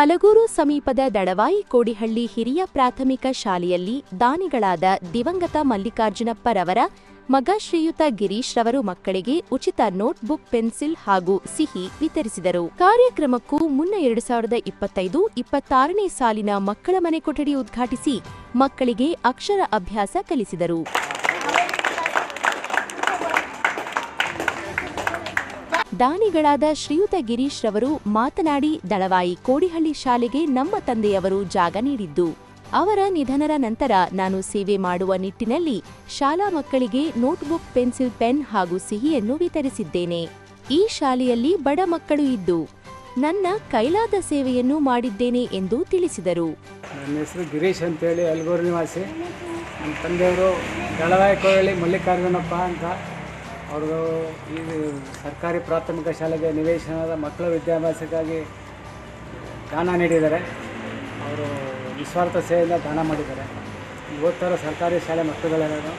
ಹಲಗೂರು ಸಮೀಪದ ದಡವಾಯಿ ಕೋಡಿಹಳ್ಳಿ ಹಿರಿಯ ಪ್ರಾಥಮಿಕ ಶಾಲೆಯಲ್ಲಿ ದಾನಿಗಳಾದ ದಿವಂಗತ ಮಲ್ಲಿಕಾರ್ಜುನಪ್ಪರವರ ಮಗ ಶ್ರೀಯುತ ಗಿರೀಶ್ ರವರು ಮಕ್ಕಳಿಗೆ ಉಚಿತ ನೋಟ್ಬುಕ್ ಪೆನ್ಸಿಲ್ ಹಾಗೂ ಸಿಹಿ ವಿತರಿಸಿದರು. ಕಾರ್ಯಕ್ರಮಕ್ಕೂ ಮುನ್ನ ಎರಡು ಸಾವಿರದ ಇಪ್ಪತ್ತೈದು, ಇಪ್ಪತ್ತಾರನೇ ಸಾಲಿನ ಮಕ್ಕಳ ಮನೆ ಕೊಠಡಿ ಉದ್ಘಾಟಿಸಿ ಮಕ್ಕಳಿಗೆ ಅಕ್ಷರ ಅಭ್ಯಾಸ ಕಲಿಸಿದರು. ದಾನಿಗಳಾದ ಶ್ರೀಯುತ ಗಿರೀಶ್ ರವರು ಮಾತನಾಡಿ, ದಳವಾಯಿ ಕೋಡಿಹಳ್ಳಿ ಶಾಲೆಗೆ ನಮ್ಮ ತಂದೆಯವರು ಜಾಗ ನೀಡಿದ್ದು. ಅವರ ನಿಧನರ ನಂತರ ನಾನು ಸೇವೆ ಮಾಡುವ ನಿಟ್ಟಿನಲ್ಲಿ ಶಾಲಾ ಮಕ್ಕಳಿಗೆ ನೋಟ್ಬುಕ್, ಪೆನ್ಸಿಲ್, ಪೆನ್ ಹಾಗೂ ಸಿಹಿಯನ್ನು ವಿತರಿಸಿದ್ದೇನೆ. ಈ ಶಾಲೆಯಲ್ಲಿ ಬಡ ಮಕ್ಕಳು ಇದ್ದು, ನನ್ನ ಕೈಲಾದ ಸೇವೆಯನ್ನು ಮಾಡಿದ್ದೇನೆ ಎಂದು ತಿಳಿಸಿದರು. ನನ್ನ ಹೆಸರು ಗಿರೀಶ್ ಅಂತೇಳಿ, ಅಲ್ಗೂರು ನಿವಾಸಿ. ನಮ್ಮ ತಂದೆಯವರು ದಳವಾಯಿ ಕೋಳಿ ಮಲ್ಲಿಕಾರ್ಜುನಪ್ಪ ಅಂತ. ಅವರು ಈ ಸರ್ಕಾರಿ ಪ್ರಾಥಮಿಕ ಶಾಲೆಗೆ ನಿವೇಶನದ ಮಕ್ಕಳ ವಿದ್ಯಾಭ್ಯಾಸಕ್ಕಾಗಿ ದಾನ ನೀಡಿದ್ದಾರೆ. ಅವರು ನಿಸ್ವಾರ್ಥ ಸೇವೆಯಿಂದ ದಾನ ಮಾಡಿದ್ದಾರೆ. ಇವತ್ತರ ಸರ್ಕಾರಿ ಶಾಲೆ ಮಕ್ಕಳುಗಳೆಲ್ಲರೂ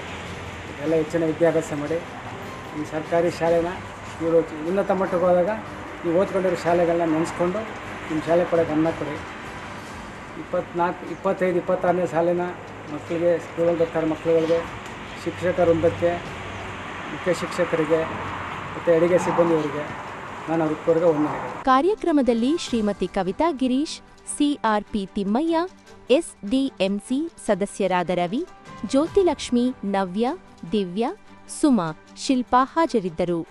ಎಲ್ಲ ಹೆಚ್ಚಿನ ವಿದ್ಯಾಭ್ಯಾಸ ಮಾಡಿ ಈ ಸರ್ಕಾರಿ ಶಾಲೆನ ಇವರು ಉನ್ನತ ಮಟ್ಟಕ್ಕೆ ಹೋದಾಗ ನೀವು ಓದ್ಕೊಂಡಿರೋ ಶಾಲೆಗಳನ್ನ ನೆನೆಸ್ಕೊಂಡು ನಿಮ್ಮ ಶಾಲೆ ಕೂಡ ಗಮನ ಕೊಡಿ. ಇಪ್ಪತ್ನಾಲ್ಕು, ಇಪ್ಪತ್ತೈದು, ಇಪ್ಪತ್ತಾರನೇ ಸಾಲಿನ ಮಕ್ಕಳಿಗೆ ಸ್ಕೂಲಲ್ಲಿ ಬರ್ತಾರೆ ಮಕ್ಕಳುಗಳಿಗೆ ಶಿಕ್ಷಕ ವೃಂದಕ್ಕೆ ಮುಖ್ಯ ಶಿಕ್ಷಕರಿಗೆ ಮತ್ತು ಅಡಿಗೆ ಸಿಬ್ಬಂದಿಯವರಿಗೆ ನಾನು ಹೃತ್ಪೂರ್ವಕ ಒಂದು ಕಾರ್ಯಕ್ರಮದಲ್ಲಿ ಶ್ರೀಮತಿ ಕವಿತಾ ಗಿರೀಶ್, ಸಿಆರ್ಪಿ ತಿಮ್ಮಯ್ಯ, ಎಸ್ಡಿಎಂಸಿ ಸದಸ್ಯರಾದ ರವಿ, ಜ್ಯೋತಿಲಕ್ಷ್ಮಿ, ನವ್ಯ, ದಿವ್ಯ, ಸುಮಾ, ಶಿಲ್ಪಾ ಹಾಜರಿದ್ದರು.